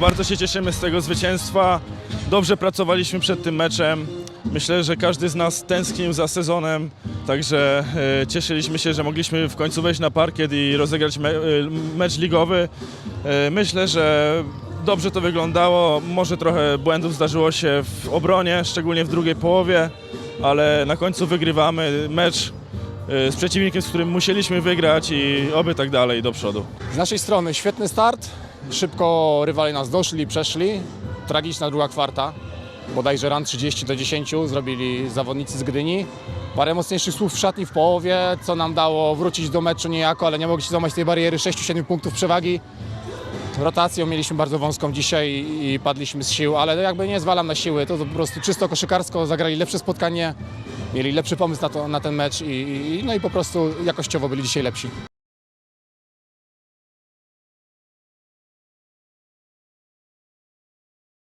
bardzo się cieszymy z tego zwycięstwa. Dobrze pracowaliśmy przed tym meczem. Myślę, że każdy z nas tęsknił za sezonem, także e, cieszyliśmy się, że mogliśmy w końcu wejść na parkiet i rozegrać e, mecz ligowy. E, myślę, że dobrze to wyglądało. Może trochę błędów zdarzyło się w obronie, szczególnie w drugiej połowie, ale na końcu wygrywamy mecz z przeciwnikiem, z którym musieliśmy wygrać i oby tak dalej do przodu. Z naszej strony świetny start. Szybko rywale nas doszli, przeszli. Tragiczna druga kwarta. Bodajże ran 30 do 10 zrobili zawodnicy z Gdyni. Parę mocniejszych słów w szatni w połowie, co nam dało wrócić do meczu niejako, ale nie mogliśmy złamać tej bariery 6-7 punktów przewagi. Rotacją mieliśmy bardzo wąską dzisiaj i padliśmy z sił, ale jakby nie zwalam na siły, to, to po prostu czysto koszykarsko zagrali lepsze spotkanie, mieli lepszy pomysł na, to, na ten mecz i, i, no i po prostu jakościowo byli dzisiaj lepsi.